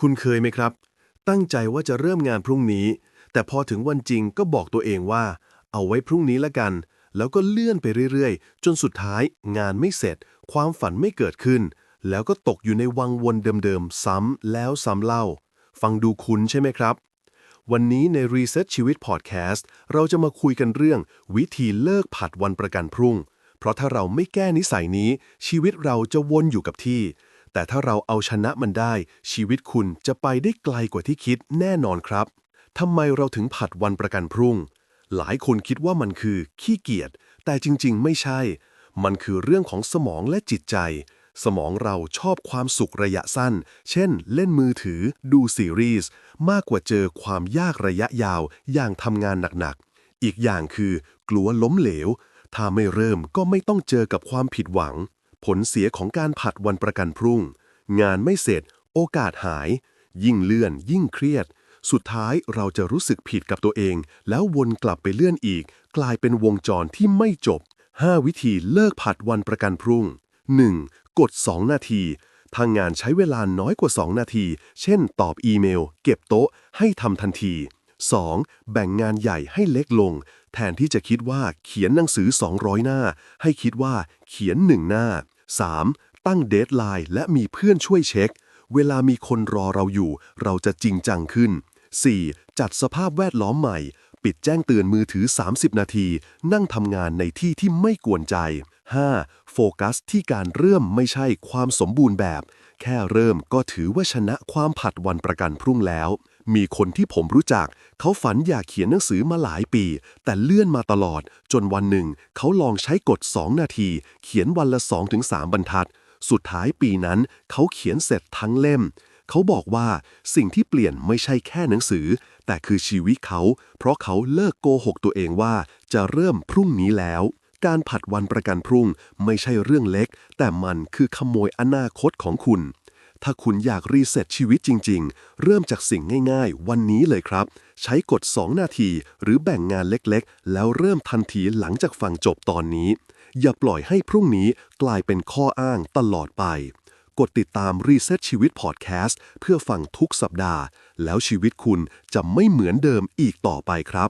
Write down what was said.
คุณเคยไหมครับ ตั้งใจว่าจะเริ่มงานพรุ่งนี้ แต่พอถึงวันจริงก็บอกตัวเองว่า เอาไว้พรุ่งนี้ละกัน แล้วก็เลื่อนไปเรื่อยๆ จนสุดท้ายงานไม่เสร็จ ความฝันไม่เกิดขึ้น แล้วก็ตกอยู่ในวังวนเดิมๆ ซ้ำแล้วซ้ำเล่า ฟังดูคุ้นใช่ไหมครับ วันนี้ใน Reset ชีวิต Podcast เราจะมาคุยกันเรื่อง วิธีเลิกผัดวันประกันพรุ่ง เพราะถ้าเราไม่แก้นิสัยนี้ ชีวิตเราจะวนอยู่กับที่ แต่ถ้าเราเอาชนะมันได้ ชีวิตคุณจะไปได้ไกลกว่าที่คิดแน่นอนครับทำไมเราถึงผัดวันประกันพรุ่ง หลายคนคิดว่ามันคือขี้เกียจแต่จริง ๆ ไม่ใช่ มันคือเรื่องของสมองและจิตใจ สมองเราชอบความสุขระยะสั้น เช่น เล่นมือถือ ดูซีรีส์ มากกว่าเจอความยากระยะยาว อย่างทำงานหนักๆ อีกอย่างคือกลัวล้มเหลว ถ้าไม่เริ่มก็ไม่ต้องเจอกับความผิดหวัง ผลเสียของการผัดวันประกันพรุ่ง งานไม่เสร็จ โอกาสหาย ยิ่งเลื่อน ยิ่งเครียด สุดท้ายเราจะรู้สึกผิดกับตัวเอง แล้ววนกลับไปเลื่อนอีก กลายเป็นวงจรที่ไม่จบ 5 วิธีเลิกผัดวันประกันพรุ่ง 1. กด 2 นาทีถ้างานใช้เวลาน้อยกว่า 2 นาที เช่น ตอบอีเมล เก็บโต๊ะ ให้ทำทันที 2. แบ่งงานใหญ่ให้เล็กลง แทนที่จะคิดว่าเขียนหนังสือ 200 หน้า ให้คิดว่าเขียน 1 หน้า 3. ตั้งเดทไลน์และมีเพื่อนช่วยเช็ค เวลามีคนรอเราอยู่ เราจะจริงจังขึ้น 4. จัดสภาพแวดล้อมใหม่ ปิดแจ้งเตือนมือถือ 30 นาที นั่งทำงานในที่ที่ไม่กวนใจ 5. โฟกัสที่การเริ่มไม่ใช่ความสมบูรณ์แบบ แค่เริ่มก็ถือว่าชนะความผัดวันประกันพรุ่งแล้ว มีคนที่ผมรู้จัก เขาฝันอยากเขียนหนังสือมาหลายปี แต่เลื่อนมาตลอด จนวันหนึ่ง เขาลองใช้กฎ 2 นาที เขียนวันละ 2-3 บรรทัด สุดท้ายปีนั้น เขาเขียนเสร็จทั้งเล่ม เขาบอกว่าสิ่งที่เปลี่ยนไม่ใช่แค่หนังสือ แต่คือชีวิตเขา เพราะเขาเลิกโกหกตัวเองว่า จะเริ่มพรุ่งนี้แล้วการผัดวันประกันพรุ่งไม่ใช่เรื่องเล็ก แต่มันคือขโมยอนาคตของคุณ ถ้าคุณอยากรีเซ็ตชีวิตจริง ๆ เริ่มจากสิ่งง่ายๆ วันนี้เลยครับ ใช้กด 2 นาที หรือแบ่งงานเล็กๆ แล้วเริ่มทันทีหลังจากฟังจบตอนนี้ อย่าปล่อยให้พรุ่งนี้กลายเป็นข้ออ้างตลอดไป กดติดตาม Reset ชีวิต Podcast เพื่อฟังทุกสัปดาห์ แล้วชีวิตคุณจะไม่เหมือนเดิมอีกต่อไปครับ